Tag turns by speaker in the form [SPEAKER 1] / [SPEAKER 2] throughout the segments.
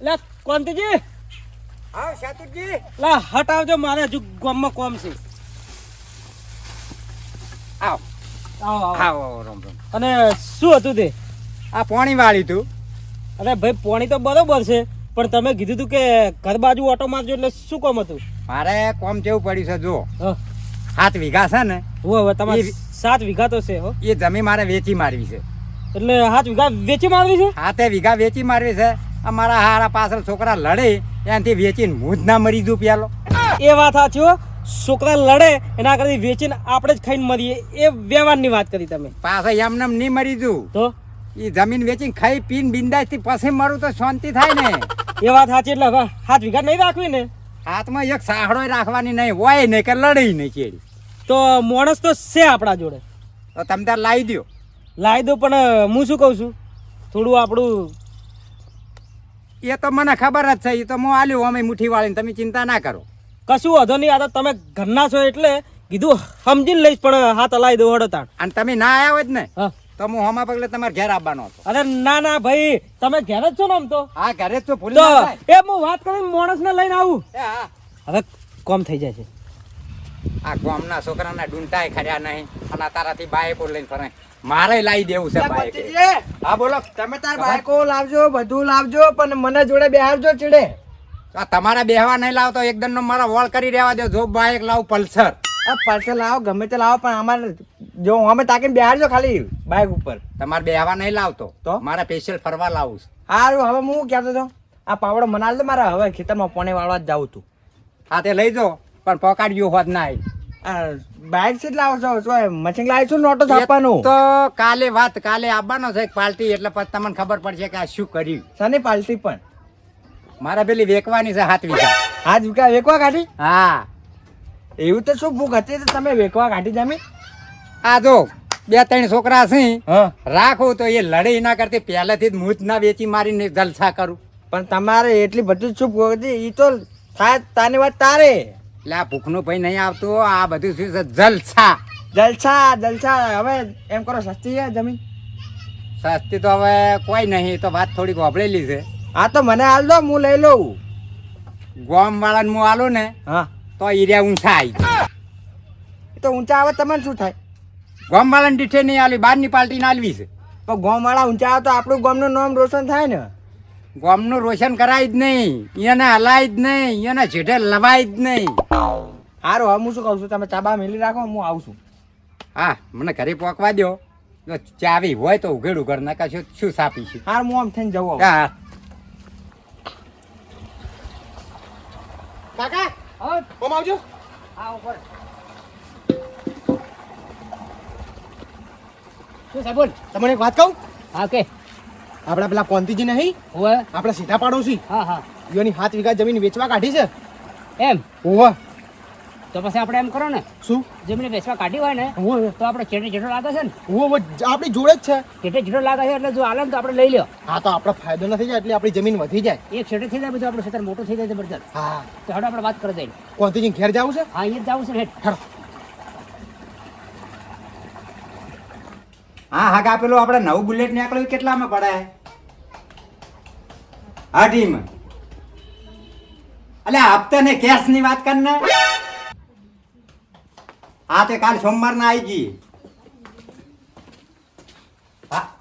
[SPEAKER 1] લે કોંતીજી.
[SPEAKER 2] આવ શાતુરજી.
[SPEAKER 1] લા હટાવજો મારે હજુ ગામમાં કોમ છે.
[SPEAKER 2] આવ.
[SPEAKER 1] આવો આવો.
[SPEAKER 2] આવ આવ રામ રામ.
[SPEAKER 1] અને શું હતું તે?
[SPEAKER 2] આ પોણી વાળી તું.
[SPEAKER 1] અરે ભાઈ પોણી તો બરોબર છે પણ તમે કીધું તું કે ઘર બાજુ ઓટો મારજો એટલે શું કોમ હતું?
[SPEAKER 2] મારે કોમ કેવું પડ્યું છે જો સાત વીઘા છે ને
[SPEAKER 1] હું હવે તમારી સાત વીઘા તો છે હો.
[SPEAKER 2] એ જમીન મારે વેચી મારવી છે.
[SPEAKER 1] એટલે સાત વીઘા વેચી મારવી છે?
[SPEAKER 2] હાથે વીઘા વેચી મારવી છે. અમારા હારા પાછળ છોકરા લડે એનાથી વેચીને હું જ ના મરી જઉં પેલો
[SPEAKER 1] એ વાત સાચી છોકરા લડે એના કરતી વેચીને આપણે જ ખાઈને મરીએ. એ વ્યવહારની વાત કરી તમે.
[SPEAKER 2] પાછા એમને એમ નહીં મરી જઉં
[SPEAKER 1] તો?
[SPEAKER 2] એ જમીન વેચીને ખાઈ પીને બિંદાસથી પછી મરું તો શાંતિ થાય ને.
[SPEAKER 1] એ વાત સાચી એટલે હવે હાથ વિઘાત નહીં રાખવી ને?
[SPEAKER 2] હાથમાં એક સાહડો રાખવાની નહીં હોય નહીં કે લડે નહીં ચેડી.
[SPEAKER 1] તો માણસ તો છે આપણા જોડે.
[SPEAKER 2] તો તમે તાર લાવી દો
[SPEAKER 1] લાવી દો પણ હું શું કહું છું? થોડું આપણું
[SPEAKER 2] એ તો મને ખબર જ છે એ તો હું આલ્યું અમે મુઠ્ઠી વાળીને તમે ચિંતા ના કરો.
[SPEAKER 1] કશું વધો નહીં આ તો તમે ઘરના છો એટલે કીધું સમજીને લઈશ પણ હાથ હલાવી દઉં હડો તાણ
[SPEAKER 2] અને તમે ના આવ્યા હોય જ ને તો હું હમા પગલે તમારે ઘેર આવવાનો હતો.
[SPEAKER 1] અરે ના ના ભાઈ તમે ઘેર જ છો ને આમ તો.
[SPEAKER 2] હા ઘરે જ છો ભૂલી.
[SPEAKER 1] એ હું વાત કરીને માણસને લઈને આવું. હવે કોમ થઈ જાય છે.
[SPEAKER 2] આ ગામના છોકરાના ડૂંટાય ખર્યા નહીં અને તારાથી બાઈકો લઈને ફરે મારે લાવી દેવું છે બાઈક હા બોલો.
[SPEAKER 3] તમે તાર બાઈકો લાવજો બધું લાવજો પણ મને જોડે બેહારજો ચીડે
[SPEAKER 2] આ તમારા બેહવા નહીં લાવતો એકદમ નો મારા વોળ કરી રહેવા દો. જો બાઈક લાવ પલ્સર.
[SPEAKER 3] પલ્સર લાવો ગમે તે લાવો પણ અમારે જો અમે તાકીને બેહારજો ખાલી બાઈક ઉપર.
[SPEAKER 2] તમારે બેહવા નહીં લાવતો.
[SPEAKER 3] તો?
[SPEAKER 2] મારે સ્પેશિયલ ફરવા લાવું છે.
[SPEAKER 3] સારું હવે હું કહેતો હતો આ પાવડો મનાલ તો મારે હવે ખેતરમાં પોણે વાળવા જ જાઉં તું.
[SPEAKER 2] હા તે લઈ જાઓ પણ પકાડ્યો હોત
[SPEAKER 3] નહીં. બાઈક સીટ લાવો છો શું મશીન લાવીશું નોટો છાપવાનું?
[SPEAKER 2] તો કાલે વાત કાલે આવવાનો છે પાલટી પાર્ટી એટલે પછી તમને ખબર પડશે કે આ શું કર્યું.
[SPEAKER 3] સની પાલટી પણ?
[SPEAKER 2] મારે પેલી વેકવાની છે હાથ વીઘા.
[SPEAKER 3] હાથ વિકા વેકવા કાઢી?
[SPEAKER 2] હા.
[SPEAKER 3] એવું તો શું ભૂખ હતી તો તમે વેકવા કાઢી જમી?
[SPEAKER 2] આ જો બે ત્રણ છોકરા છે.
[SPEAKER 3] રાખો
[SPEAKER 2] રાખું તો એ લડે ના કરતી પહેલેથી જ મૂત ના વેચી મારીને જલસા કરું.
[SPEAKER 3] પણ તમારે એટલી બધી ચૂપ હતી એ તો થાય તાની વાત તારે.
[SPEAKER 2] એટલે આ ભૂખનું ભાઈ નહીં આવતું આ બધું શું છે જલસા.
[SPEAKER 3] જલસા જલસા હવે એમ કરો સસ્તી છે જમીન?
[SPEAKER 2] સસ્તી તો હવે કોઈ નહીં તો વાત થોડીક વાપરેલી છે.
[SPEAKER 3] હા તો મને હાલ દો હું લઈ લઉં.
[SPEAKER 2] ગોમ વાળાને હું હાલો ને
[SPEAKER 3] હા.
[SPEAKER 2] તો એરિયા ઊંચા આવી
[SPEAKER 3] એ તો ઊંચા આવે તમને શું થાય?
[SPEAKER 2] ગોમ વાળાને દીઠે નહીં હાલવી બહારની પાર્ટીને હાલવી છે.
[SPEAKER 3] પણ ગોમ વાળા ઊંચા આવે તો આપણું ગામનું નામ રોશન થાય ને.
[SPEAKER 2] ગોમનું રોશન કરાય જ નહીં. એને હલાય જ નહીં. એને જેઠે લવાય જ નહીં.
[SPEAKER 3] સારું હવે હું શું કહું છું? તમે ચાબા મેલી રાખો હું આવું છું.
[SPEAKER 2] હા મને ઘરે પોકવા દો ચાવી હોય તો ઉઘેડું ઘર નકા શું સાપી સાપીશું
[SPEAKER 3] હા હું આમ થઈને જવું
[SPEAKER 2] હા
[SPEAKER 3] કાકા? કોમ આવજો.
[SPEAKER 1] શું સાહેબ બોલ?
[SPEAKER 3] તમને એક વાત કહું?
[SPEAKER 1] હા કે.
[SPEAKER 3] આપણા પેલા કોંતીજી નહીં
[SPEAKER 1] હોવે.
[SPEAKER 3] આપણા સીધા પાડોશી.
[SPEAKER 1] હા હા.
[SPEAKER 3] યોની હાથ વીઘા જમીન વેચવા કાઢી છે.
[SPEAKER 1] એમ?
[SPEAKER 3] હોવે.
[SPEAKER 1] તો પછી આપણે એમ કરો ને
[SPEAKER 3] શું?
[SPEAKER 1] જમીન વેચવા કાઢી હોય ને
[SPEAKER 3] ઓવે
[SPEAKER 1] તો આપણે ચેટે જેટલો લાગે છે ને?
[SPEAKER 3] હોવે આપણી જોડે જ છે.
[SPEAKER 1] ચેટે જેટલો લાગે છે એટલે જો આલે તો આપણે લઈ લ્યો.
[SPEAKER 3] હા તો આપણો ફાયદો નથી જાય એટલે આપણી જમીન વધી જાય.
[SPEAKER 1] એક છેટે થઈ જાય બધું આપણું ક્ષેત્ર મોટું થઈ જાય જબરજસ્ત.
[SPEAKER 3] હા.
[SPEAKER 1] તો હવે આપણે વાત કરી દઈએ
[SPEAKER 3] કોંતીજી ઘેર જવું છે?
[SPEAKER 1] હા અહીંયા જ જવું છે હેઠ.
[SPEAKER 2] હા હા કા પેલું આપણે નવું બુલેટ નીકળ્યું કેટલામાં પડે? અઢીમાં અલે હપ્તા ને કેશની વાત કર ને. હા તે કાલ સોમવાર ના આવી ગઈ.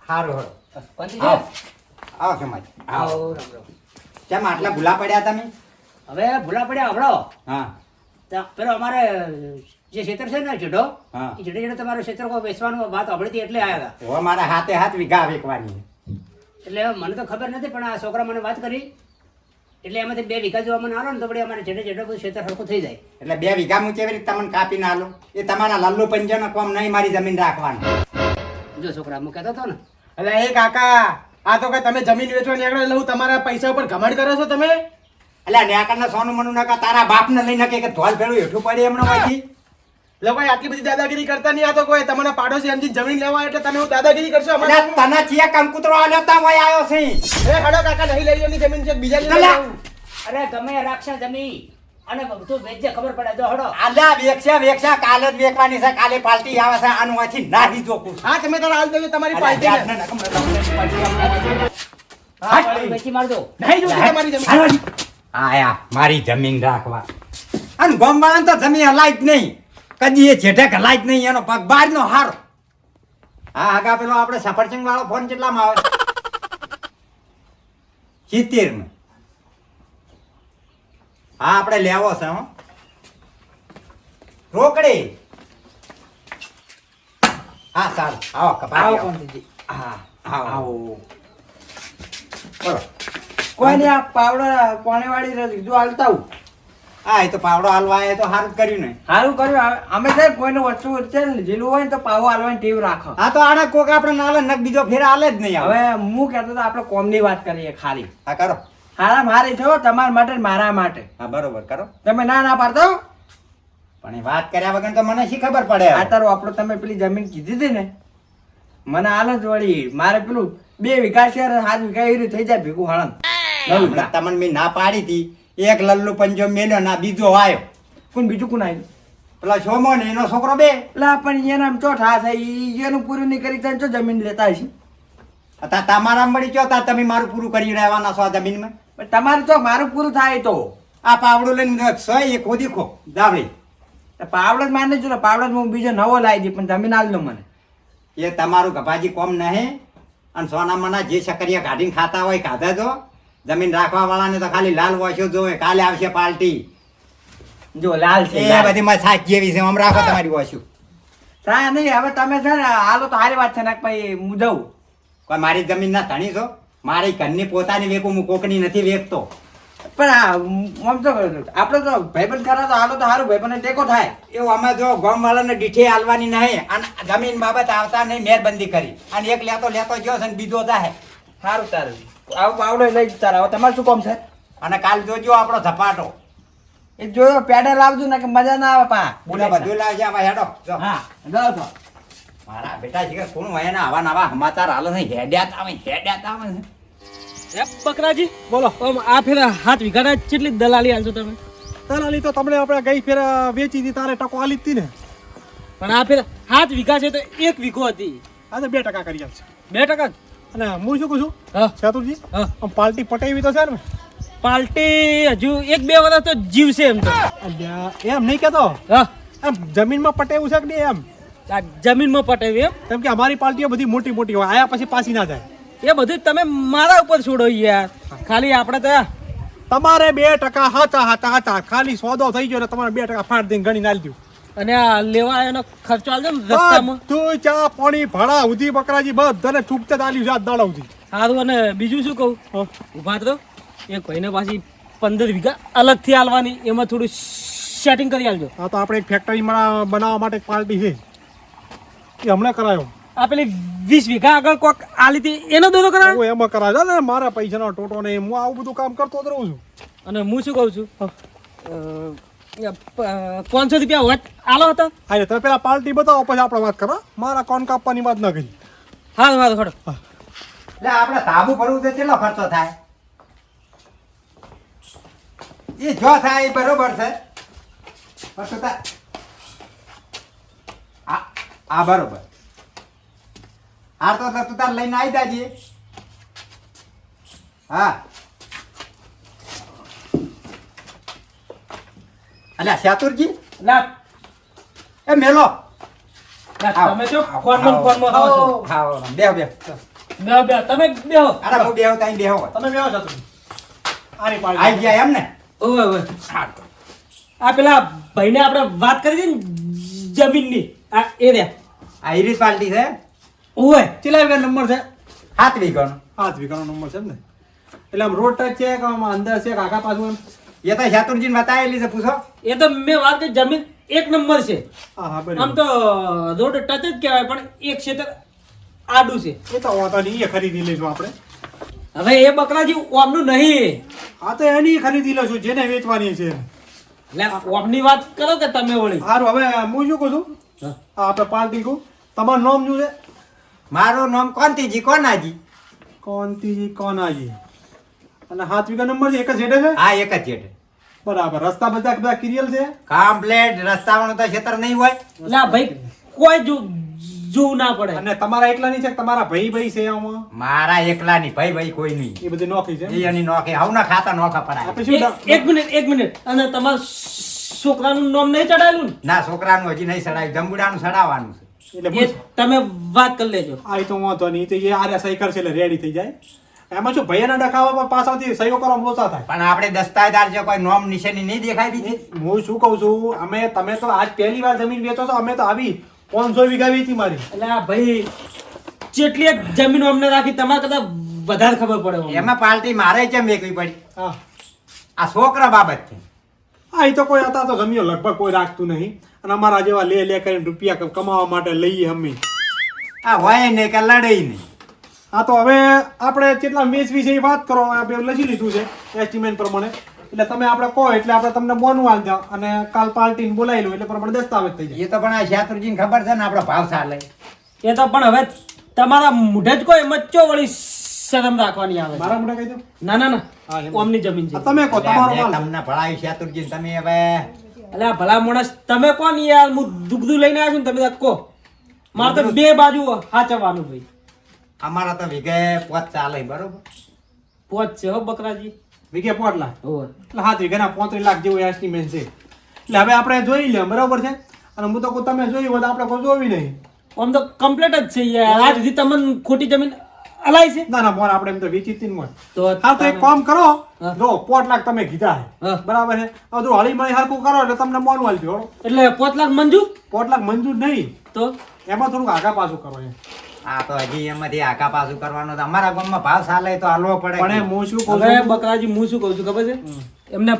[SPEAKER 2] સારું હારું આવો. આવો સમાજ આવો. કેમ આટલા ભૂલા પડ્યા તમે?
[SPEAKER 1] હવે ભૂલા પડ્યા હવડો.
[SPEAKER 2] હા.
[SPEAKER 1] પેલો અમારે જે ક્ષેત્ર છે ને જડો
[SPEAKER 2] હા.
[SPEAKER 1] એ જેઠે જેઠે તમારું ક્ષેત્ર કોઈ વેચવાનું વાત અભળતી એટલે આવ્યા હતા.
[SPEAKER 2] હવે મારા હાથે હાથ વીઘા વેકવાની
[SPEAKER 1] એટલે મને તો ખબર નથી પણ આ છોકરા મને વાત કરી. એટલે એમાંથી બે વીઘા જોવા મને આલો ને તો પછી અમારે જડે જડે બધું ક્ષેત્ર સરખું થઈ જાય.
[SPEAKER 2] એટલે બે વીઘા હું કેવી રીતે તમને કાપીને આલું. એ તમારા લલ્લુ પંજાનો કોમ નહીં મારી જમીન રાખવાનું.
[SPEAKER 1] જો છોકરા હું કહેતો હતો ને.
[SPEAKER 3] એટલે એ કાકા આ તો કઈ તમે જમીન વેચવા નીકળે એટલે હું તમારા પૈસા ઉપર ઘમંડ કરો છો તમે?
[SPEAKER 2] એટલે નેકરના સોનું મનું નાકા તારા બાપને લઈ નકે કે ધોલ ભેળું હેઠું પડે એમનો વાંચી
[SPEAKER 3] લોકો આટલી બધી દાદાગીરી કરતા નહીં આ તો કોઈ તમારા પાડોશી એમથી જમીન લેવા એટલે તમે હું દાદાગીરી કરશો? અમારે
[SPEAKER 2] તને ચિયા કંકુતરો આલ્યો તા વય આવ્યો છે.
[SPEAKER 3] એ હડો કાકા નહીં લઈ એની જમીન છે બીજા લઈ
[SPEAKER 1] અરે ગમે રાખશે જમીન. અને વેચજે ખબર પડે. જો હડો.
[SPEAKER 2] આલ્યા વેચશે વેચશે કાલે જ વેચવાની છે કાલે પાલટી આવે છે આનું આથી નાહી જોકું
[SPEAKER 3] હા તમે તારા હાલ દેજો તમારી
[SPEAKER 2] પાલટી
[SPEAKER 3] હા,
[SPEAKER 1] વેચી મારજો.
[SPEAKER 3] નહીં જોતી તમારી જમીન.
[SPEAKER 2] આયા મારી જમીન રાખવા. અને ગોમવાળાને તો જમીન હલાય જ નહીં. કદી એ છેઠે હલાય જ નહીં એનો પગ બહારનો હારો. હા આગા પેલો આપણે સફરસિંગ વાળો ફોન કેટલામાં આવે? સિત્તેર નો હા આપણે લેવો છે હો. રોકડી. હા સારું. આવો કપા
[SPEAKER 4] આવો કોંતીજી.
[SPEAKER 2] હા આવો. બોલો.
[SPEAKER 4] કોઈ નહીં આ પાવડર કોનેવાળી રે લીધું હાલતા આવું.
[SPEAKER 2] હા એ તો પાવડો હાલવા એ તો સારું કર્યું ને.
[SPEAKER 4] સારું કર્યું. અમે છે કોઈ વસ્તુ છે ને લીધેલું હોય ને તો પાવો હાલવાની ટીવ રાખો.
[SPEAKER 2] હા તો આને કોક આપણે નાલે નક બીજો ફેર હાલે જ નહીં હવે
[SPEAKER 4] હું કહેતો તો આપણે કોમની વાત કરીએ ખાલી.
[SPEAKER 2] હા કરો.
[SPEAKER 4] હારા મારે છો તમારા માટે મારા માટે.
[SPEAKER 2] હા બરોબર કરો.
[SPEAKER 4] તમે ના ના પાડતો
[SPEAKER 2] પણ એ વાત કર્યા વગર તો મને શી ખબર પડે
[SPEAKER 4] આ તારો આપણો તમે પેલી જમીન કીધી હતી ને મને હાલ જ વળી મારે પેલું બે વિકાસ સાત વીઘા એવી થઈ જાય ભેગું હળંગ.
[SPEAKER 2] તમને મેં ના પાડી હતી. એક લલ્લુ પંજો મેલ્યો ના બીજો આવ્યો
[SPEAKER 4] કોણ બીજું કોણ આવ્યું
[SPEAKER 2] પેલા સોમો ને એનો છોકરો બે.
[SPEAKER 4] પેલા પણ એના ચોથા થાય એનું પૂરું નહીં કરી જો જમીન લેતા હશે.
[SPEAKER 2] હતા તમારા મળી ચો તા તમે મારું પૂરું કરી રહેવાના છો આ જમીનમાં?
[SPEAKER 4] પણ તમારે તો મારું પૂરું થાય તો.
[SPEAKER 2] આ પાવડું લઈને સો એ ખોદી ખો દાવે
[SPEAKER 4] પાવડો જ માને છું ને પાવડો હું બીજો નવો લાવી દઈ પણ જમીન આલ દો મને.
[SPEAKER 2] એ તમારું ગભાજી કોમ નહીં. અને સોના મના જે સકરિયા કાઢીને ખાતા હોય ખાધા જો જમીન રાખવા વાળાને તો ખાલી લાલ વોશો જોવે કાલે આવશે પાર્ટી
[SPEAKER 4] જો લાલ છે
[SPEAKER 2] એ બધી માં સાચ જેવી છે આમ રાખો તમારી વોશું
[SPEAKER 4] સા નહીં હવે તમે છે ને હાલો તો સારી વાત છે ને ભાઈ હું જઉં.
[SPEAKER 2] કોઈ મારી જમીન ના ધણી છો. મારી ઘરની પોતાની વેકું હું કોકની નથી વેચતો
[SPEAKER 4] પણ આમ તો આપણે તો ભાઈબંધ ખરા તો હાલો તો સારું ભાઈબંધ ટેકો થાય.
[SPEAKER 2] એવું અમે જો ગામ વાળાને દીઠે હાલવાની નહીં અને જમીન બાબત આવતા નહીં મહેરબંધી કરી. અને એક લેતો લેતો ગયો છે ને બીજો જાય
[SPEAKER 4] સારું તારું. આવું પાવડો લઈ જ રહો હવે તમારે શું કામ છે?
[SPEAKER 2] અને કાલ જોજો આપણો ધપાટો.
[SPEAKER 4] એ જોયો પેડે લાવજો ને કે મજા ના આવે પા.
[SPEAKER 2] બોલે બધું લાવજે આવા હેડો. જો.
[SPEAKER 4] હા જાઓ તો.
[SPEAKER 2] મારા બેટા છે કોણ હોય ને આવા નવા સમાચાર હાલો નહીં હેડ્યાત આવે હેડ્યાત આવે ને
[SPEAKER 5] એ બકરાજી બોલો. આમ આ ફેરા હાથ વીઘાના કેટલી દલાલી આલશો તમે?
[SPEAKER 6] દલાલી તો તમને આપણે ગઈ ફેર વેચી હતી તારે ટકો આલી જ હતી ને.
[SPEAKER 5] પણ આ ફેર હાથ વીઘા છે તો એક વીઘો હતી.
[SPEAKER 6] આ તો બે ટકા કરી આપશે
[SPEAKER 5] બે ટકા જ.
[SPEAKER 6] અને હું શું કહું છું?
[SPEAKER 5] હા.
[SPEAKER 6] સેતુરજી
[SPEAKER 5] હા.
[SPEAKER 6] પાલટી પાર્ટી પટાવી તો છે ને?
[SPEAKER 5] પાર્ટી હજુ એક બે વર્ષ તો જીવશે એમ તો.
[SPEAKER 6] એમ નહીં કહેતો?
[SPEAKER 5] હા.
[SPEAKER 6] એમ જમીનમાં પટાવ્યું છે કે નહીં એમ?
[SPEAKER 5] જમીનમાં પટાવી એમ?
[SPEAKER 6] કેમ કે અમારી પાર્ટીઓ બધી મોટી મોટી હોય આયા પછી પાછી ના જાય.
[SPEAKER 5] એ બધું તમે મારા ઉપર છોડો યાર. ખાલી આપણે તો
[SPEAKER 6] તમારે બે ટકા હતા હતા હતા ખાલી સોદો થઈ ગયો ને તમારે બે ટકા ફાટ દઈને ગણી નાલી દઉં
[SPEAKER 5] અને આ લેવા એનો ખર્ચો આલજો ને રસ્તામાં.
[SPEAKER 6] તું ચા પાણી ભાડા ઉધી બકરાજી બધાને છૂટતે આલી આ દાડા ઉધી
[SPEAKER 5] સારું અને બીજું શું કહું?
[SPEAKER 6] હા.
[SPEAKER 5] ઊભા તો એક ભાઈને પાછી પંદર વીઘા અલગથી આલવાની એમાં થોડું સેટિંગ કરી આલજો.
[SPEAKER 6] હા તો આપણે એક ફેક્ટરી બનાવવા માટે એક પાર્ટી છે. એ હમણાં કરાયો.
[SPEAKER 5] આ પેલી વીસ વીઘા આગળ કોક આલી હતી એનો દોરો કરાયો?
[SPEAKER 6] એમાં કરાયો. ને મારા પૈસાનો ટોટો ને હું આવું બધું કામ કરતો જ રહું છું.
[SPEAKER 5] અને હું શું કહું છું? પાંચસો રૂપિયા વટ આલો હતો.
[SPEAKER 6] હા તમે પેલા પાર્ટી બતાવો પછી આપણે વાત કરો મારા કોણ કાપવાની વાત ના કરી.
[SPEAKER 5] હા હા. ખડો
[SPEAKER 2] એટલે આપણે ધાબુ ભરવું તો કેટલો ખર્ચો થાય? એ જો થાય એ બરોબર છે. પણ આ આ બરોબર. હાર તો તું તાર લઈને આવી જાજે. હા. અલ્યા શાતુરજી?
[SPEAKER 5] ના
[SPEAKER 2] એ મેલો.
[SPEAKER 5] તમે જો ફોનમાં ને ફોનમાં ખાઓ છો.
[SPEAKER 2] ખાઓ બેહો બેહો.
[SPEAKER 5] બે બે તમે બેહો.
[SPEAKER 2] અરે હું બેહો તાઈ બેહો
[SPEAKER 6] તમે બેહો છો તમે આરી
[SPEAKER 2] આવી ગયા એમ ને
[SPEAKER 5] ઓવે. ઓવે આ પેલા ભાઈને આપણે વાત કરી હતી ને જમીનની. આ એ રે
[SPEAKER 2] આ ઈરીસ પાર્ટી છે?
[SPEAKER 5] ઓવે
[SPEAKER 6] ચેલા વીઘા નંબર છે?
[SPEAKER 2] સાત વીઘાનો.
[SPEAKER 6] હાથ વીઘાનો નંબર છે એમ ને એટલે આમ રોડ ટચ છે કે આમ અંદર છે કાકા પાછું
[SPEAKER 2] એ તો શાતુરજી બતાવેલી છે પૂછો.
[SPEAKER 5] એ તો મેં વાત કરી જમીન એક નંબર છે. આમ તો રોડ ટચ જ કહેવાય પણ એક ક્ષેત્ર આડું છે.
[SPEAKER 6] એ તો વાંધો નહીં એ ખરીદી લઈશું આપણે.
[SPEAKER 5] હવે એ બકરાજી ઓમનું નહીં.
[SPEAKER 6] હા તો એની ખરીદી લઈશું જેને વેચવાની છે.
[SPEAKER 5] એટલે ઓમની વાત કરો કે તમે વળી?
[SPEAKER 6] સારું હવે હું શું કહું છું?
[SPEAKER 5] હા.
[SPEAKER 6] આપણે પાર્ટી કહું. તમારું નામ શું છે?
[SPEAKER 2] મારું નામ કોંતીજી કોનાજી.
[SPEAKER 6] કોંતીજી કોનાજી. અને હાથ વીઘા નંબર છે એક જ હેઠે છે?
[SPEAKER 2] હા એક જ છે
[SPEAKER 6] બરાબર. રસ્તા બધા બધા ક્લિયર છે?
[SPEAKER 2] કમ્પ્લેટ રસ્તાવાનું તો ક્ષેત્ર નહીં હોય.
[SPEAKER 5] ના ભાઈ કોઈ જો જોવું ના પડે.
[SPEAKER 6] અને તમારા એકલાની છે તમારા ભાઈ ભાઈ છે આમાં?
[SPEAKER 2] મારા એકલાની ભાઈ ભાઈ કોઈ નહીં.
[SPEAKER 6] એ બધી નોખી છે
[SPEAKER 2] એની નોખી. આવું ના ખાતા નોખા પડાય
[SPEAKER 5] એક- એક મિનિટ એક મિનિટ. અને તમારા છોકરાનું નામ નહીં ચડાયેલું ના?
[SPEAKER 2] છોકરાનું હજી નહીં ચડાયું જંબુડાનું ચડાવવાનું છે.
[SPEAKER 6] એટલે
[SPEAKER 5] તમે વાત કરી લેજો.
[SPEAKER 6] આ તો વાંધો નહીં. તો એ આર્યા સહી કરશે એટલે રેડી થઈ જાય. એમાં શું ભૈયાના ડખાવા પર પાછળથી સહીઓ કરવા લોચા થાય.
[SPEAKER 2] પણ આપણે દસ્તાવેદાર છે કોઈ નોમ નિશાની નહીં દેખાય બીજી.
[SPEAKER 6] હું શું કહું છું અમે તમે તો આજ પહેલી વાર જમીન વેચો છો અમે તો આવી પાંચસો વીઘા વેચી મારી.
[SPEAKER 5] એટલે આ ભાઈ જેટલી એક જમીન અમને રાખી તમારે કદાચ વધારે ખબર પડે
[SPEAKER 2] એમાં પાર્ટી મારે કેમ વેચવી પડી?
[SPEAKER 6] હા.
[SPEAKER 2] આ છોકરા બાબત છે
[SPEAKER 6] હા એ તો કોઈ હતા તો જમીઓ લગભગ કોઈ રાખતું નહીં. અને અમારા જેવા લે લે કરીને રૂપિયા ક- કમાવા માટે લઈએ અમે.
[SPEAKER 2] આ હોય નહીં કે લડે નહીં.
[SPEAKER 6] હા તો હવે આપણે કેટલા વેચવી છે એ વાત કરો આપણે લખી લીધું છે એસ્ટિમેટ પ્રમાણે. એટલે તમે આપણે કહો એટલે આપણે તમને બોનું આલ દો અને કાલ પાર્ટીને બોલાવી લો એટલે પ્રમાણે દસ્તાવેજ થઈ જાય.
[SPEAKER 2] એ તો પણ આ શાત્રુજીને ખબર છે ને આપણો ભાવ ચાલે
[SPEAKER 5] એ તો પણ હવે તમારા મુઢે જ કોઈ મચ્ચો વળી શરમ રાખવાની આવે
[SPEAKER 6] મારા મુઢે કહી દો
[SPEAKER 5] ના ના ના. ઓમની જમીન છે.
[SPEAKER 6] તમે કહો તમારો
[SPEAKER 2] તમને ભણાવ્યું શાત્રુજી તમે હવે.
[SPEAKER 5] એટલે ભલા માણસ તમે કોણ યાર હું દુઃખ લઈને આવ્યો છું ને તમે કહો. મારે તો બે બાજુ હાચવવાનું ભાઈ.
[SPEAKER 2] અમારા તો વીઘે પોત ચાલે બરોબર?
[SPEAKER 5] પોત છે હો બકરાજી.
[SPEAKER 6] વીઘે પોત લાખ. એટલે હાથ વીઘાના પોત્રીસ લાખ જેવું એસ્ટિમેટ છે. એટલે હવે આપણે જોઈ લે બરાબર છે? અને હું તો તમે જોયું હોય તો આપણે કોઈ જોવી નહીં.
[SPEAKER 5] આમ તો કમ્પ્લીટ જ છે યાર. આજ સુધી તમને ખોટી જમીન અલાય છે.
[SPEAKER 6] ના ના મોર આપણે એમ તો વિચિત મોર
[SPEAKER 5] તો
[SPEAKER 6] હા તો એક કામ કરો. જો પોટ લાખ તમે કીધા છે. બરાબર છે? હવે જો હળી મળી હરકું કરો એટલે તમને મોન વાળી
[SPEAKER 5] એટલે પોચ લાખ મંજૂર?
[SPEAKER 6] પોટ લાખ મંજૂર નહીં.
[SPEAKER 5] તો?
[SPEAKER 6] એમાં થોડુંક આગા પાછું કરો એમ.
[SPEAKER 2] આ તો હજી એમાંથી આખા પાછું કરવાનું તો અમારા ગામમાં ભાવ ચાલે તો હાલવો પડે.
[SPEAKER 6] પણ હું શું કહું છું?
[SPEAKER 5] બકરાજી હું શું કહું છું ખબર છે? એમને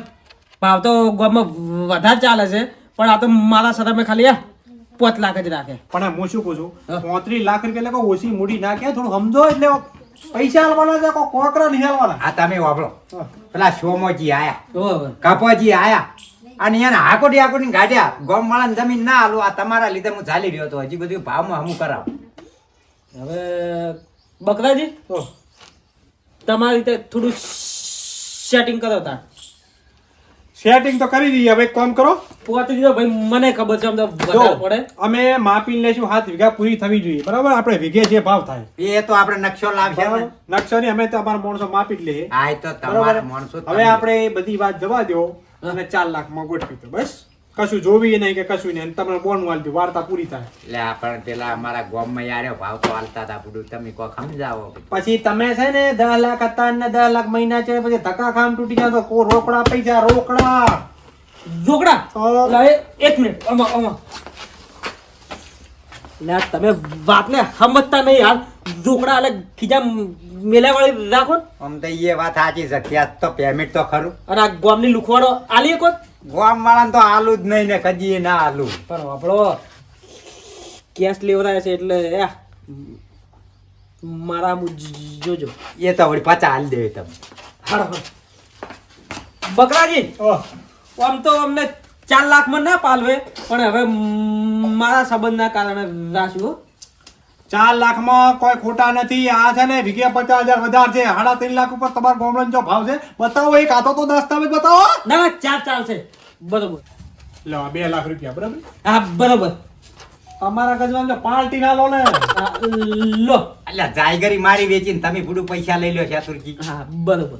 [SPEAKER 5] ભાવ તો ગામમાં વધારે ચાલે છે પણ આ તો મારા સાથે ખાલી પોત લાખ જ રાખે.
[SPEAKER 6] પણ એ હું શું કહું છું. પોત્રીસ લાખ રૂપિયા લખો ઓછી મૂડી નાખે કે થોડું સમજો એટલે પૈસા હાલવાના છે કોઈ કોકરા નહીં હાલવાના.
[SPEAKER 2] આ તમે વાપરો. પેલા સોમોજી આયા. કપોજી આયા અને એને હાકોટી હાકોટી ગાઢ્યા ગોમ વાળાને જમીન ના હાલું આ તમારા લીધે હું ચાલી રહ્યો હતો હજી બધું ભાવમાં હમું કરાવ.
[SPEAKER 5] હવે બકરાજી? તમારી રીતે થોડું સેટિંગ કરો તાર.
[SPEAKER 6] સેટિંગ તો કરી દઈએ હવે કામ કરો.
[SPEAKER 5] પોતે દીધો ભાઈ મને ખબર છે
[SPEAKER 6] અમને
[SPEAKER 5] વધારે પડે.
[SPEAKER 6] અમે માપી લેશું હાથ વીઘા પૂરી થવી જોઈએ. બરાબર? આપણે વીઘે જે ભાવ થાય.
[SPEAKER 2] એ તો આપણે નકશો લાવશે.
[SPEAKER 6] નકશો ની. અમે તમારા માણસો માપી જ લઈએ.
[SPEAKER 2] આ તો તમારા માણસો
[SPEAKER 6] હવે. આપણે એ બધી વાત જવા દો અને ચાર લાખમાં ગોઠવી દો બસ. કશું જોવી નહીં કે કશું નહીં. તમને બોન વાલતી વાર્તા પૂરી થાય.
[SPEAKER 2] એટલે પણ પેલા અમારા ગોમમાં યાર ભાવ તો હાલતા હતા બધું. તમે કોઈ સમજાવો
[SPEAKER 6] પછી તમે છે ને દસ લાખ હતા ને દસ લાખ મહિના છે પછી ધક્કા ખામ તૂટી જાય તો કો રોકડા પૈસા રોકડા.
[SPEAKER 5] હવે એક મિનિટ. આમાં આમાં. આ તમે વાતને સમજતા નહીં હાલ. ઢોકળા એટલે ખીજા મેલા વાળી રાખો ને.
[SPEAKER 2] આમ તો એ વાત સાચી છે. તો પેમેન્ટ તો ખરું.
[SPEAKER 5] અને આ ગોમની લુખવાડો આલી એક
[SPEAKER 2] ગામ વાળાને તો હાલું જ નહીં ને કદી ના આલુ.
[SPEAKER 5] પણ આપણો કેશ લેવરાય છે એટલે એ, મારા જોજો.
[SPEAKER 2] એ તો વળી પાછા હાલ દેવી તમે.
[SPEAKER 5] બકરાજી
[SPEAKER 6] ઓહ,
[SPEAKER 5] આમ તો અમને ચાર લાખમાં ના પાલવે પણ હવે મારા સંબંધના કારણે રાખ્યું.
[SPEAKER 6] ચાર લાખમાં કોઈ ખોટા નથી. આ છે ને વીઘે પચાસ હજાર વધારે છે. સાડા ત્રણ લાખ ઉપર તમારો ગોમડન જો ભાવ છે. બતાવો એક આતો તો દસ્તાવેજ બતાવો.
[SPEAKER 5] ના ચાર ચાર છે. બરોબર.
[SPEAKER 6] લો બે લાખ રૂપિયા બરાબર?
[SPEAKER 5] હા બરોબર.
[SPEAKER 6] અમારા ગજવાન જો પાર્ટી ના લો ને.
[SPEAKER 5] લો.
[SPEAKER 2] એટલે જાયગરી મારી વેચીને તમે પૂરું પૈસા લઈ લો શાતુરજી.
[SPEAKER 5] હા બરોબર.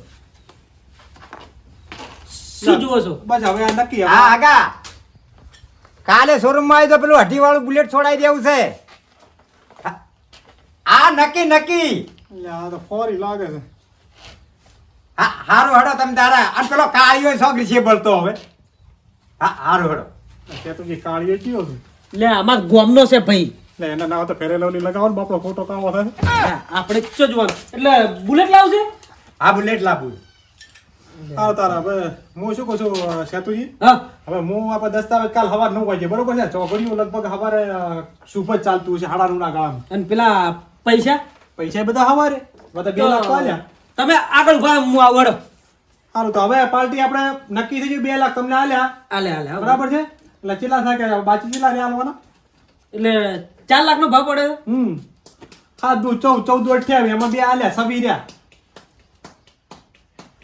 [SPEAKER 5] શું જુઓ છો?
[SPEAKER 6] બસ હવે આ નક્કી. હવે.
[SPEAKER 2] હા આગા. કાલે શોરૂમમાં આવી તો પેલું અઢી વાળું બુલેટ છોડાઈ દેવું છે. નક્કી નક્કી.
[SPEAKER 6] એટલે આ ફોરી લાગે છે.
[SPEAKER 2] હા હારું હડો તમે તારા. અને પેલો કાળિયો છોકરી છે બોલતો હવે. હા હારું હડો.
[SPEAKER 6] સેતુજી કાળીએ કયો છે?
[SPEAKER 5] લે અમાર ગોમનો છે ભાઈ.
[SPEAKER 6] એટલે એના નામ તો ફેરેલો ની લગાવો ને બાપડો ખોટો કામો થાય.
[SPEAKER 5] આપણે જ જોવાનું એટલે બુલેટ લાવશે
[SPEAKER 2] હા બુલેટ લાવું.
[SPEAKER 6] આવ તારા હવે હું શું કહું છું સેતુજી
[SPEAKER 5] હા.
[SPEAKER 6] હવે હું આપણે દસ્તાવેજ કાલ સવારે નવ વાગે બરોબર છે? ચોકડીઓ લગભગ હવારે શુભ ચાલતું છે
[SPEAKER 5] અને પેલા પૈસા?
[SPEAKER 6] પૈસા બધા હવારે. બધા બે લાખ આલ્યા.
[SPEAKER 5] તમે આગળ ઊભા હું આવડો
[SPEAKER 6] સારું તો હવે પાર્ટી આપણે નક્કી થઈ ગયું બે લાખ તમને આલ્યા.
[SPEAKER 5] આલે આલે
[SPEAKER 6] બરાબર છે? એટલે કેટલા થાય કે બાકી કેટલા ને આલવાના?
[SPEAKER 5] એટલે ચાર લાખ નો ભાવ પડે?
[SPEAKER 6] હમ. ખાધું ચૌદ ચૌદ અઠ્યાવીસ એમાં બે આલ્યા સવી રહ્યા.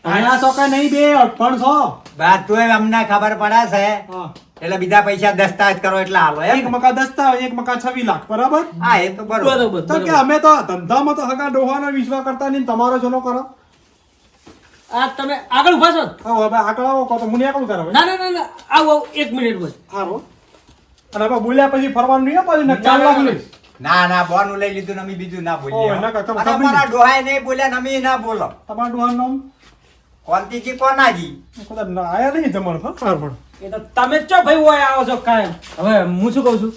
[SPEAKER 6] અહીંયા તો કઈ નહીં બે પણ છો.
[SPEAKER 2] બાદ તો અમને ખબર પડે છે.
[SPEAKER 6] હા.
[SPEAKER 2] એટલે બીજા પૈસા દસ્તાવેજ કરો એટલે હાલો
[SPEAKER 6] એક મકા દસ્તાવેજ એક મકા છવ્વી લાખ બરાબર?
[SPEAKER 2] હા એ તો બરોબર.
[SPEAKER 6] તો કે. અમે તો ધંધામાં તો હગા ડોહાનો વિશ્વાસ કરતા નહીં તમારો જનો કરો.
[SPEAKER 5] આ તમે આગળ ઊભા છો?
[SPEAKER 6] હવે આગળ આવો કહો તો મને એકલું કરે
[SPEAKER 5] ના ના ના ના આવો આવો, એક મિનિટ બસ
[SPEAKER 6] આવો. અને હવે બોલ્યા પછી ફરવાનું નહીં હો પાછું લાખ લઈશ
[SPEAKER 2] ના ના બોનું લઈ લીધું ને અમે બીજું ના
[SPEAKER 6] ઓય,
[SPEAKER 2] બોલીએ
[SPEAKER 6] ના કાકા,
[SPEAKER 2] અને
[SPEAKER 6] તમે
[SPEAKER 2] અમારા ડોહાએ નહીં બોલ્યા ને અમે ના બોલો.
[SPEAKER 6] તમારું ડોહાનું નામ?
[SPEAKER 2] કોંતીજી કોનાજી
[SPEAKER 6] કદાચ ના આયા નહીં જમણ પણ.
[SPEAKER 5] એ તો તમે ચો ભાઈ હોય આવો છો કાયમ. હવે હું શું કહું છું?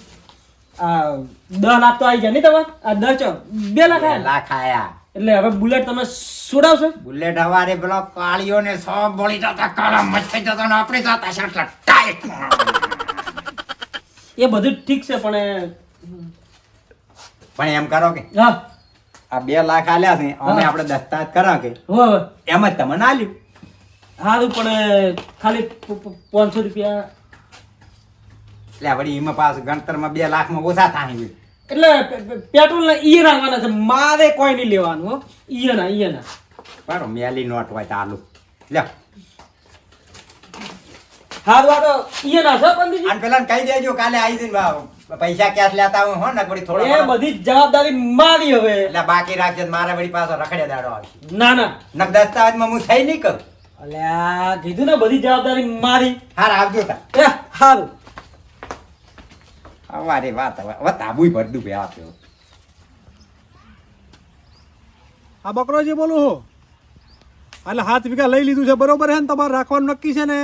[SPEAKER 5] આ દસ લાખ તો આવી જાય નહીં તમે આ દસ ચો બે લાખ આયા?
[SPEAKER 2] લાખ આયા.
[SPEAKER 5] એટલે હવે બુલેટ તમે સુડાવશો?
[SPEAKER 2] બુલેટ હવારે પેલો કાળીઓ ને સો બોલી જતા કાળા મચ થઈ જતા ને આપણે જતા ટાઈટ.
[SPEAKER 5] એ બધું ઠીક છે પણ
[SPEAKER 2] પણ એમ કરો કે
[SPEAKER 5] હા.
[SPEAKER 2] આ બે લાખ આલ્યા છે અમે આપણે દસ્તાવેજ કરો કે એમ જ તમને આલ્યું?
[SPEAKER 5] સારું પણ ખાલી પાંચસો રૂપિયા.
[SPEAKER 2] એટલે વળી એમાં પાછું ગણતરમાં બે લાખમાં ઓછા થાય.
[SPEAKER 5] એટલે પેટ્રોલ ના ઈ નાખવાના છે. મારે કોઈ નહીં લેવાનું ઈ ના ઈ ના
[SPEAKER 2] બરો મેલી નોટ હોય ચાલુ લે. લ્યો
[SPEAKER 5] સારું આ તો ઈ ના છે પંડિતજી?
[SPEAKER 2] અને પેલા કહી દેજો કાલે આવી જઈને પૈસા ક્યાંથી લેતા હું હો ને થોડી થોડો
[SPEAKER 5] એ બધી જવાબદારી મારી હવે.
[SPEAKER 2] એટલે બાકી રાખજે મારા વળી પાછો રખડે દાડો આવશે.
[SPEAKER 5] ના ના.
[SPEAKER 2] નક દસ્તાવેજમાં હું થઈ નહીં કરું.
[SPEAKER 5] અલ્યા કીધું ને બધી જવાબદારી મારી.
[SPEAKER 2] હાર આવજો તા.
[SPEAKER 5] એ સારું
[SPEAKER 2] અમારી વાત હવે તાબુય ભરદું બે આપ્યો.
[SPEAKER 6] આ બકરોજી બોલું હું? એટલે હાથ વીઘા લઈ લીધું છે બરોબર છે ને? તમારે રાખવાનું નક્કી છે ને?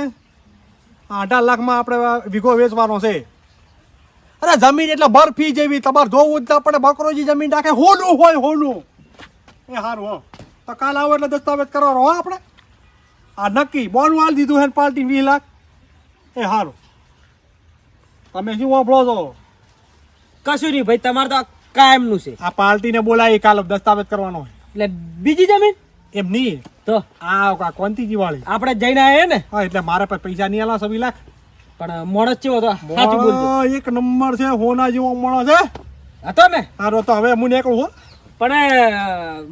[SPEAKER 6] અઢાર લાખમાં આપણે વીઘો વેચવાનો છે. અરે જમીન એટલે બરફી જેવી તમારે જોવું જ આપણે બકરોજી જમીન રાખે હોલું હોય હોલું એ સારું હો. તો કાલ આવો એટલે દસ્તાવેજ કરવાનો હો આપણે. આ નક્કી. બોન હાલ દીધું હે પાર્ટી વીસ લાખ? એ સારું તમે શું વાપરો છો?
[SPEAKER 5] કશું નહીં ભાઈ તમારે તો કાયમનું છે.
[SPEAKER 6] આ પાર્ટીને બોલાવી કાલ દસ્તાવેજ કરવાનો
[SPEAKER 5] એટલે બીજી જમીન?
[SPEAKER 6] એમ નહીં.
[SPEAKER 5] તો?
[SPEAKER 6] આ કા કોંતીજી વાળી
[SPEAKER 5] આપણે જઈને આવ્યા ને?
[SPEAKER 6] હા એટલે મારે પર પૈસા નહીં આલા સવી લાખ.
[SPEAKER 5] પણ મોણસ ચેવો તો સાચું બોલજો.
[SPEAKER 6] એક નંબર છે હોના જેવો મોણો છે
[SPEAKER 5] હતો ને
[SPEAKER 6] સારો તો હવે હું નીકળું હો.
[SPEAKER 5] પણ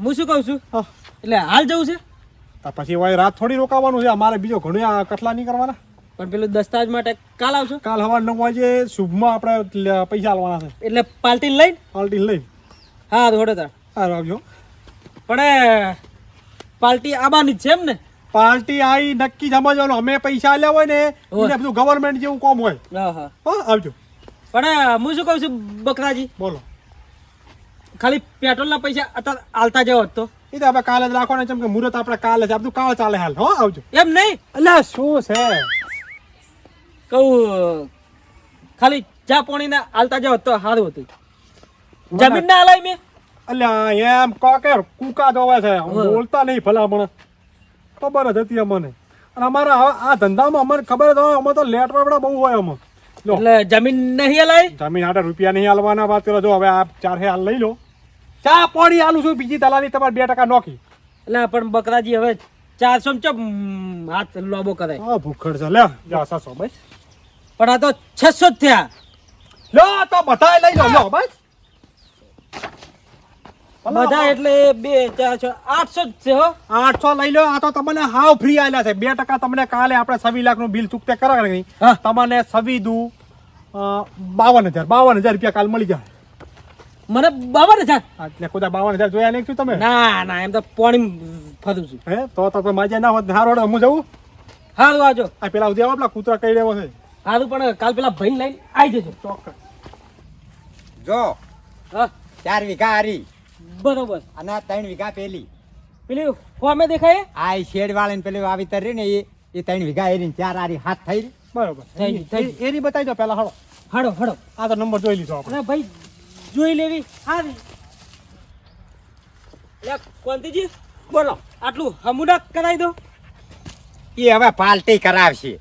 [SPEAKER 5] હું શું કહું છું. એટલે હાલ જવું છે?
[SPEAKER 6] પછી ભાઈ રાત થોડી રોકાવાનું છે. અમારે બીજો ઘણું આ કઠલા નહીં કરવાના.
[SPEAKER 5] પણ પેલું દસ્તાવેજ માટે કાલ આવશો?
[SPEAKER 6] કાલ હવા નવ વાગે શુભમાં આપણે પૈસા આલવાના છે.
[SPEAKER 5] એટલે પાર્ટી લઈને
[SPEAKER 6] પાર્ટી લઈ.
[SPEAKER 5] હા થોડો તાર.
[SPEAKER 6] સારું આવજો.
[SPEAKER 5] પણ પાલટી પાર્ટી આબાની જ છે એમ ને?
[SPEAKER 6] પાર્ટી આવી નક્કી સમજવાનું. અમે પૈસા આલ્યા હોય ને. એને બધું ગવર્મેન્ટ જેવું કોમ હોય.
[SPEAKER 5] હા હા.
[SPEAKER 6] હા આવજો.
[SPEAKER 5] પણ હું શું કહું છું બકરાજી?
[SPEAKER 6] બોલો.
[SPEAKER 5] ખાલી પેટ્રોલના પૈસા અત્યારે આલતા જવો તો.
[SPEAKER 6] એ તો આપણે કાલે જ રાખવાના છે કે મુહૂર્ત આપણે કાલે છે આ બધું કાલે ચાલે હાલ. હો આવજો.
[SPEAKER 5] એમ નહીં?
[SPEAKER 6] અલ્યા શું છે?
[SPEAKER 5] કહું ખાલી ચા પાણીના આલતા જવો તો સારું હતું. જમીન ના હલાય મેં.
[SPEAKER 6] અલ્યા એમ કોકેર કુકા જોવે છે. બોલતા નહીં ભલામણ. ખબર જ હતી અમને. અને અમારા આ- આ ધંધામાં અમને ખબર જ હોય અમે તો લેટ વાપડા બહુ હોય અમે
[SPEAKER 5] એટલે જમીન નહીં હલાય?
[SPEAKER 6] જમીન આઠ રૂપિયા નહીં હાલવાના વાત કરો. જો હવે આ ચાર હે હાલ લઈ લો. ચા પાણી હાલું છું બીજી દલાલી તમારે બે ટકા નોખી.
[SPEAKER 5] એટલે પણ બકરાજી હવે ચારસો ચો હાથ લોબો કરે.
[SPEAKER 6] હા ભૂખડ છે લે જા સાસો ભાઈ
[SPEAKER 5] પણ આ તો છસો જ થયા.
[SPEAKER 6] લો તો બધાય લઈ લો લો બસ.
[SPEAKER 5] બધા એટલે બે ચાર છ આઠસો જ છે હો.
[SPEAKER 6] આઠસો લઈ લો આ તો તમને હાવ ફ્રી આલ્યા છે. બે ટકા તમને કાલે આપણે છવ્વી લાખનું બિલ ચૂકતે કરાવે તમને સવી દુ બાવન હજાર બાવન હજાર રૂપિયા કાલ મળી જાય.
[SPEAKER 5] મને બાવન હજાર.
[SPEAKER 6] એટલે ખુદા બાવન હજાર જોયા નહીં તમે?
[SPEAKER 5] ના ના એમ તો પાણી ફરું છું.
[SPEAKER 6] હે? તો તો કોઈ મજા ના હોત હારો હું જવું?
[SPEAKER 5] હારું આજો
[SPEAKER 6] આ પેલા ઉદ્યા આપલા કૂતરા કઈ રહ્યો છે?
[SPEAKER 5] હારું પણ કાલ પેલા ભાઈ લઈને આવી જજો.
[SPEAKER 6] ચોક્કસ.
[SPEAKER 2] જો ચાર વીઘા હારી.
[SPEAKER 5] બરોબર.
[SPEAKER 2] અને આ ત્રણ વીઘા પેલી.
[SPEAKER 5] પેલી ફોમે દેખાય?
[SPEAKER 2] આ શેડ વાળીને પેલી વાવીતર તરી ને એ એ ત્રણ વીઘા હેરીને ચાર હારી હાથ થઈ.
[SPEAKER 6] બરોબર.
[SPEAKER 5] થઈ થઈ
[SPEAKER 6] એની બતાવી દો પેલા હળો
[SPEAKER 5] હળો હળો
[SPEAKER 6] આ તો નંબર જોઈ લીધો આપણે.
[SPEAKER 5] ભાઈ જોઈ લેવી. લે કોંતીજી બોલો આટલું હમુડક કરાવી દો.
[SPEAKER 2] એ હવે પાલટી કરાવશે.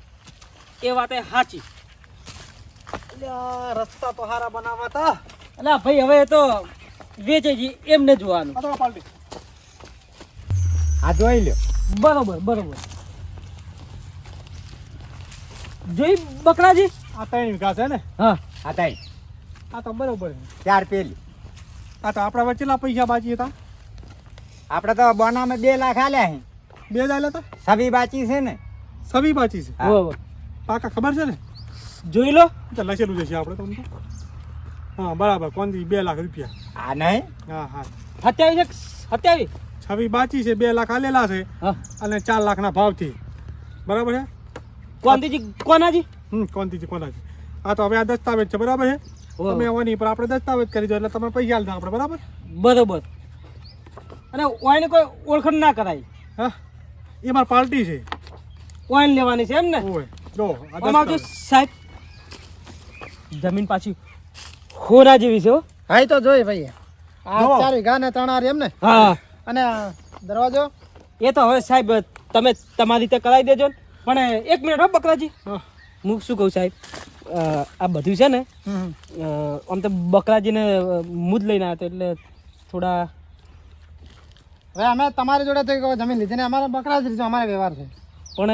[SPEAKER 5] એ વાતે સાચી
[SPEAKER 6] રસ્તા તો હારા બનાવવા તા
[SPEAKER 5] અને ભાઈ હવે તો વેચે છે એમને જોવાનું.
[SPEAKER 6] પાલટી.
[SPEAKER 2] આ જોઈ લ્યો.
[SPEAKER 5] બરોબર બરોબર. જોઈ બકરાજી?
[SPEAKER 6] આ ત્રણ વીઘા છે ને?
[SPEAKER 5] હા.
[SPEAKER 2] આ ત્રણ.
[SPEAKER 6] આ તો બરોબર છે.
[SPEAKER 2] ચાર પેલી.
[SPEAKER 6] આ તો આપણા વચ્ચેલા પૈસા બાકી હતા.
[SPEAKER 2] આપણે તો બોનામાં બે લાખ આલ્યા હે
[SPEAKER 6] બે જ આલ્યા હતા?
[SPEAKER 2] સભી બાચી છે ને?
[SPEAKER 6] સભી બાચી છે?
[SPEAKER 2] હા.
[SPEAKER 6] પાકા ખબર છે ને?
[SPEAKER 5] જોઈ લો.
[SPEAKER 6] તો લખેલું જશે આપણે તમને. હા બરાબર. કોનથી? બે લાખ રૂપિયા.
[SPEAKER 2] આ નહીં?
[SPEAKER 6] હા હા.
[SPEAKER 5] સત્યાવીસ સત્યાવીસ.
[SPEAKER 6] છવી બાચી છે બે લાખ આલેલા છે અને ચાર લાખના ભાવથી. બરાબર છે?
[SPEAKER 5] કોંતીજી કોનાજી
[SPEAKER 6] હમ કોનથી કોનાજી આ તો હવે આ દસ્તાવેજ છે બરાબર છે. તમે ઓની પર આપણે દસ્તાવેજ કરી દો એટલે તમે પૈસા આલ દો આપણે બરાબર?
[SPEAKER 5] બરોબર. અને ઓઈને કોઈ ઓળખણ ના કરાય.
[SPEAKER 6] હા? એ મારી પાર્ટી છે.
[SPEAKER 5] ઓઈન લેવાની છે એમ ને?
[SPEAKER 6] ઓય જો આ
[SPEAKER 5] આમાં જો
[SPEAKER 6] દસ્તાવેજ.
[SPEAKER 5] સાહેબ જમીન પાછી ખોરા જેવી છે હો.
[SPEAKER 3] હા તો જોઈ ભાઈ. આ ચાર વીઘા ને ત્રણ એમ ને?
[SPEAKER 5] હા.
[SPEAKER 3] અને દરવાજો?
[SPEAKER 5] એ તો હવે સાહેબ તમે તમારી રીતે કરાવી દેજો પણ એક મિનિટ હો બકરાજી.
[SPEAKER 6] હા.
[SPEAKER 5] હું શું કહું સાહેબ? આ બધું છે ને આમ તો બકરાજીને મુદ લઈને આવ્યો એટલે થોડા
[SPEAKER 3] હવે અમે તમારી જોડે તો જમીન લીધી ને અમારે બકરા જ લીધું અમારે વ્યવહાર છે.
[SPEAKER 5] પણ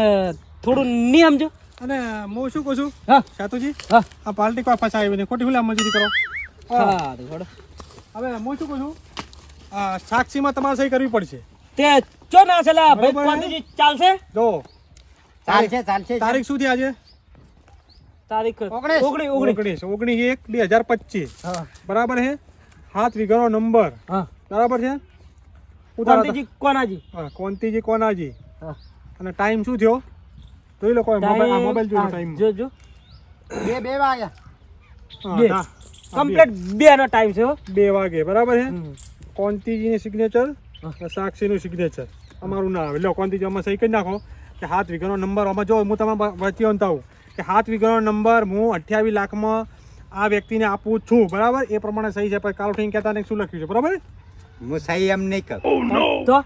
[SPEAKER 5] થોડું નહીં સમજો.
[SPEAKER 6] અને હું શું કહું છું?
[SPEAKER 5] હા.
[SPEAKER 6] સાતુજી
[SPEAKER 5] હા.
[SPEAKER 6] આ પાર્ટી કોઈ ફસાવી આવીને ખોટી હુલા મજૂરી કરો.
[SPEAKER 5] હા
[SPEAKER 6] હવે હું શું કહું છું? સાક્ષીમાં તમારે સહી કરવી પડશે.
[SPEAKER 5] તે ચો ના છે ચાલશે?
[SPEAKER 6] જો.
[SPEAKER 2] ચાલશે ચાલશે.
[SPEAKER 6] તારીખ શું થઈ આજે?
[SPEAKER 5] તારીખ
[SPEAKER 3] ઓગણીસ.
[SPEAKER 5] ઓગણી ઓગણી
[SPEAKER 6] ઓગણીસ. ઓગણીસ એક બે હજાર પચીસ. બરાબર છે હાથ વીઘાનો નંબર. બરાબર છે?
[SPEAKER 5] કોંતીજી કોનાજી?
[SPEAKER 6] હા કોંતીજી કોનાજી. અને ટાઈમ શું થયો? જોઈ લો કોઈ મોબાઈલ મોબાઈલ
[SPEAKER 5] ટાઈમ
[SPEAKER 6] ટાઈમ
[SPEAKER 5] જો જો
[SPEAKER 3] બે બે વાગ્યા
[SPEAKER 5] કમ્પ્લીટ બે. નો ટાઈમ છે
[SPEAKER 6] બે વાગે બરાબર છે. કોંતીજીની સિગ્નેચર. સાક્ષીનું સિગ્નેચર અમારું ના આવે. લો કોંતીજી અમારે સહી કરી નાખો. કે હાથ વીઘાનો નંબર આમાં જો હું તમારા વચ્ચે અંતાવું કે હાથ વીઘાનો નંબર હું અઠ્યાવીસ લાખમાં આ વ્યક્તિને આપું છું. બરાબર? એ પ્રમાણે સહી છે. પણ કાલ ઉઠીને કહેતા શું લખ્યું છે? બરાબર?
[SPEAKER 2] હું સહી એમ નહીં કરું.
[SPEAKER 5] તો?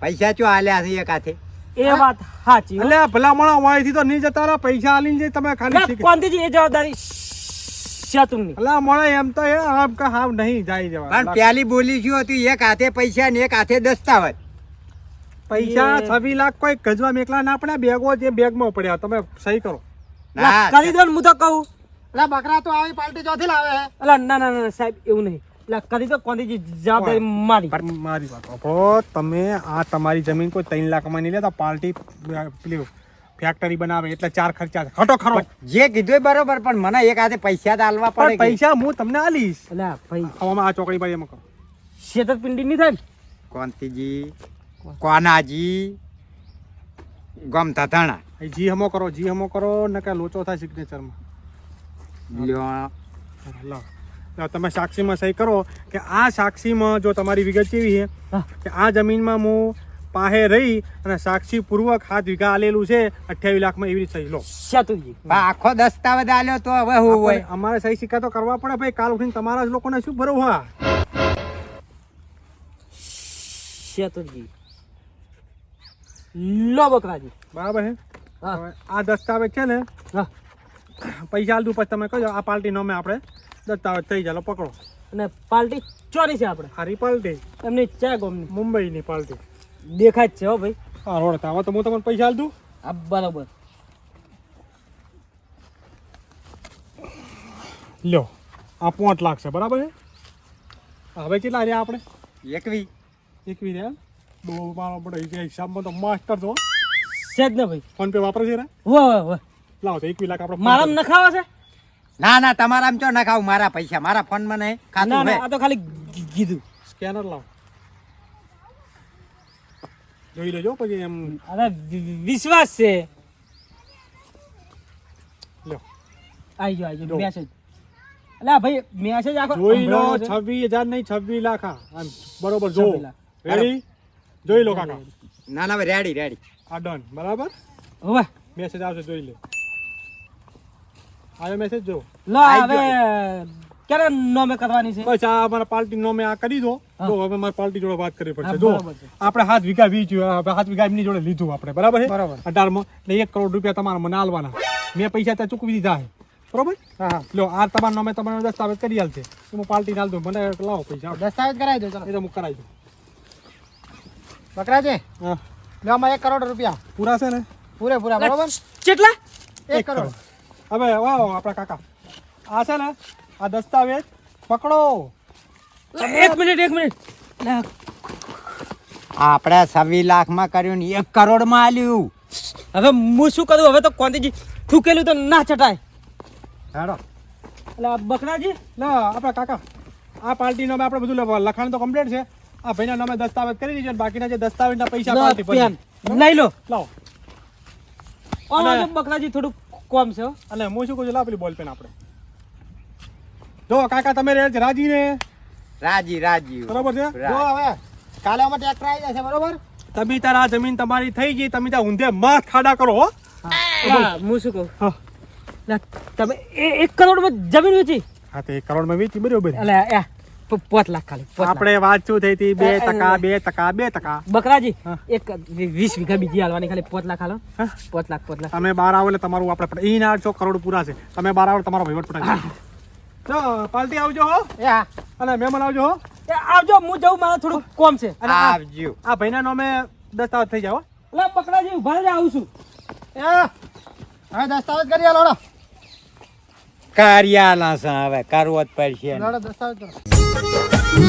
[SPEAKER 2] પૈસા ચો આલ્યા છે એક હાથે?
[SPEAKER 5] એ વાત સાચી
[SPEAKER 6] એટલે ભલામણા વાયથી તો નહીં જતા પૈસા આલીને તમે ખાલી
[SPEAKER 5] કોંતીજી એ જવાબદારી શેતુરની
[SPEAKER 6] અલા મળે એમ તો એ આમ કે હાવ નહીં જાય જવા
[SPEAKER 2] પણ પેલી બોલી શું હતી? એક હાથે પૈસા ને એક હાથે દસ્તાવેજ.
[SPEAKER 6] પૈસા
[SPEAKER 5] એ-
[SPEAKER 6] લાખ કોઈ ગજવા મેકલા ના પડ્યા બેગો જે બેગમાં પડ્યા તમે સહી કરો.
[SPEAKER 5] કરી દો હું તો કહું.
[SPEAKER 3] એટલે બકરા તો આવી પાલટી ચોથી લાવે.
[SPEAKER 5] એટલે ના ના ના સાહેબ એવું નહીં. એટલે કરી દો કોંતીજી જવાબદારી મારી.
[SPEAKER 6] મારી વાત સાંભળો તમે આ તમારી જમીન કોઈ ત્રણ લાખમાં નહીં લેતા પાર્ટી પેલી ફેક્ટરી બનાવે એટલે ચાર ખર્ચા ખટો ખરો.
[SPEAKER 2] જે કીધું બરોબર પણ મને એક હાથે પૈસા તો આલવા પડે
[SPEAKER 6] પૈસા હું તમને આલીશ.
[SPEAKER 5] ભાઈ
[SPEAKER 6] આ ચોકડી બારી એમાં કરો
[SPEAKER 5] નહીં થાય
[SPEAKER 2] કોંતીજી કોનાજી ગમ તથાણા
[SPEAKER 6] જી હમો કરો જી હમો કરો ને કે લોચો થાય સિગ્નેચરમાં
[SPEAKER 2] લ્યો.
[SPEAKER 6] લો. તમે સાક્ષીમાં સહી કરો કે આ સાક્ષીમાં જો તમારી વિગત કેવી છે કે આ જમીનમાં હું પાહે રહી અને સાક્ષી પૂર્વક હાથ વીઘા આલેલું છે અઠ્યાવીસ લાખમાં એવી રીતે સહી. લો.
[SPEAKER 5] શેતુજી.
[SPEAKER 2] આખો દસ્તાવેજ આલ્યો તો હવે હું હોય.
[SPEAKER 6] અમારે સહી સિક્કા તો કરવા પડે ભાઈ. કાલ ઉઠીને તમારા જ લોકોને શું ભરવું હા?
[SPEAKER 5] શેતુજી. લો બકરાજી.
[SPEAKER 6] બરાબર છે? આ દસ્તાવેજ છે ને
[SPEAKER 5] હા.
[SPEAKER 6] પૈસા આલ પછી તમે કહો આ પાર્ટી નામે આપણે દસ્તાવેજ થઈ જાય પકડો.
[SPEAKER 5] અને પાર્ટી ચોરી છે આપણે.
[SPEAKER 6] હારી પાર્ટી
[SPEAKER 5] એમની ચા ગોમની.
[SPEAKER 6] મુંબઈની પાર્ટી
[SPEAKER 5] દેખાય જ છે હો ભાઈ.
[SPEAKER 6] હા રોડ આવો તો હું તમને પૈસા આલ
[SPEAKER 5] હા બરાબર.
[SPEAKER 6] લ્યો આ પાંચ લાખ છે બરાબર છે? હવે કેટલા રહ્યા આપણે?
[SPEAKER 2] એકવી.
[SPEAKER 6] એકવી રહ્યા બહુ મારો બધો હિસાબમાં તો માસ્ટર છો.
[SPEAKER 5] છે જ ને ભાઈ.
[SPEAKER 6] ફોન પે વાપરે છે ને?
[SPEAKER 5] વાહ વાહ વાહ
[SPEAKER 6] લાવો તો એકવી લાખ આપણે
[SPEAKER 5] મારા નખાવા છે?
[SPEAKER 2] ના ના તમારા ચો ના મારા પૈસા મારા ફોનમાં નહીં ખાતું
[SPEAKER 5] ના આ તો ખાલી કીધું
[SPEAKER 6] સ્કેનર લાવો. જોઈ લેજો પછી એમ.
[SPEAKER 5] અરે વિશ્વાસ છે.
[SPEAKER 6] લ્યો.
[SPEAKER 5] આઈ ગયો આઈ ગયો મેસેજ અલા ભાઈ મેસેજ આખો
[SPEAKER 6] જોઈ લો નહીં છવ્વીસ લાખ આ. બરોબર જો. રેડી જોઈ લો કાકા.
[SPEAKER 2] ના ના રેડી રેડી
[SPEAKER 6] આ ડન બરાબર?
[SPEAKER 5] હવે?
[SPEAKER 6] મેસેજ આવશે જોઈ લે. આવ્યો મેસેજ જો.
[SPEAKER 5] લો હવે ક્યારે નોમે કરવાની છે?
[SPEAKER 6] બસ આ અમારા પાર્ટી નોમે આ કરી દો. તો હવે મારે પાર્ટી જોડે વાત કરવી પડશે. જો. આપણે હાથ વીઘા વીચ્યું આપણે હાથ વીઘા એમની જોડે લીધું આપણે. બરાબર છે?
[SPEAKER 3] બરાબર.
[SPEAKER 6] અઢારમાં. એટલે એક કરોડ રૂપિયા તમારા મને આલવાના. મેં પૈસા ત્યાં ચૂકવી દીધા છે. બરોબર?
[SPEAKER 3] હા હા.
[SPEAKER 6] લો આ તમારા નામે તમારો દસ્તાવેજ કરી આલશે હું પાર્ટી નાલ દઉં. મને લાવો પૈસા.
[SPEAKER 3] દસ્તાવેજ કરાવી દો ચલો.
[SPEAKER 6] એ તો હું કરાવી દઉં.
[SPEAKER 3] બકરાજી
[SPEAKER 6] હા.
[SPEAKER 3] લો આમાં એક કરોડ રૂપિયા.
[SPEAKER 6] પૂરા છે ને?
[SPEAKER 3] પૂરેપૂરા બરોબર?
[SPEAKER 5] કેટલા?
[SPEAKER 3] એક કરોડ.
[SPEAKER 6] હવે વાહ આપણા કાકા. આ છે ને આ દસ્તાવેજ પકડો.
[SPEAKER 5] એક મિનિટ એક મિનિટ.
[SPEAKER 2] આપણે છવ્વીસ લાખમાં કર્યું ને એક કરોડમાં આલ્યું.
[SPEAKER 5] હવે હું શું કરું? હવે તો કોંતીજી થૂકેલું તો ના ચટાય
[SPEAKER 6] હેડો.
[SPEAKER 5] એટલે આ બકરાજી?
[SPEAKER 6] ના આપણા કાકા. આ પાર્ટીનો આપણે બધું લખ- લખાણ તો કમ્પ્લીટ છે. આ ભાઈના નામે દસ્તાવેજ કરી દીજો બાકીના જે દસ્તાવેજના પૈસા
[SPEAKER 5] લો,
[SPEAKER 6] પછી
[SPEAKER 5] લઈ લો.
[SPEAKER 6] લાવો.
[SPEAKER 5] બકરાજી થોડું કોમ છે હો.
[SPEAKER 6] અને હું શું કહું છું પેલી બોલ પેન આપણે. જો કાકા તમે રે રાજી ને?
[SPEAKER 2] રાજી રાજી.
[SPEAKER 6] બરોબર છે?
[SPEAKER 2] રા-
[SPEAKER 6] જો હવે કાલે અમે ટ્રેક્ટર આવી જશે બરોબર? તમે તારા જમીન તમારી થઈ ગઈ તમે ત્યાં ઊંધે મસ્ત ખાડા કરો હો.
[SPEAKER 5] હા, હું શું કહું? તમે એક કરોડમાં જમીન વેચી.
[SPEAKER 6] હા તો એક કરોડમાં વેચી બરોબર.
[SPEAKER 5] એટલે પાંચ લાખ ખાલી
[SPEAKER 6] આપણે વાત શું થઈ હતી? બે
[SPEAKER 5] એ- એ-
[SPEAKER 6] ટકા બે ટકા બે ટકા.
[SPEAKER 5] બકરાજી એક વીસ વીઘા બીજી હાલવાની ખાલી પાંચ લાખ હાલો.
[SPEAKER 6] પોત
[SPEAKER 5] પાંચ લાખ પાંચ લાખ
[SPEAKER 6] તમે બાર આવો એટલે તમારું આપણે ઈ ના છો કરોડ પૂરા છે. તમે બાર આવો તમારો વહીવટ પટાવી તો પાલટી આવજો હો. અને મહેમાન આવજો હો.
[SPEAKER 5] એ આવજો હું જઉં મારે થોડું કોમ છે.
[SPEAKER 6] અને
[SPEAKER 2] આવજો.
[SPEAKER 6] આ ભાઈના નામે દસ્તાવેજ થઈ જાવ
[SPEAKER 5] એટલે બકરાજી ઊભા રહેજો, આવું છું.
[SPEAKER 6] હવે દસ્તાવેજ કરી આલો
[SPEAKER 2] કાર્યાલા છે હવે કરવો જ પડશે
[SPEAKER 6] દસ્તાવેજ કરો. Música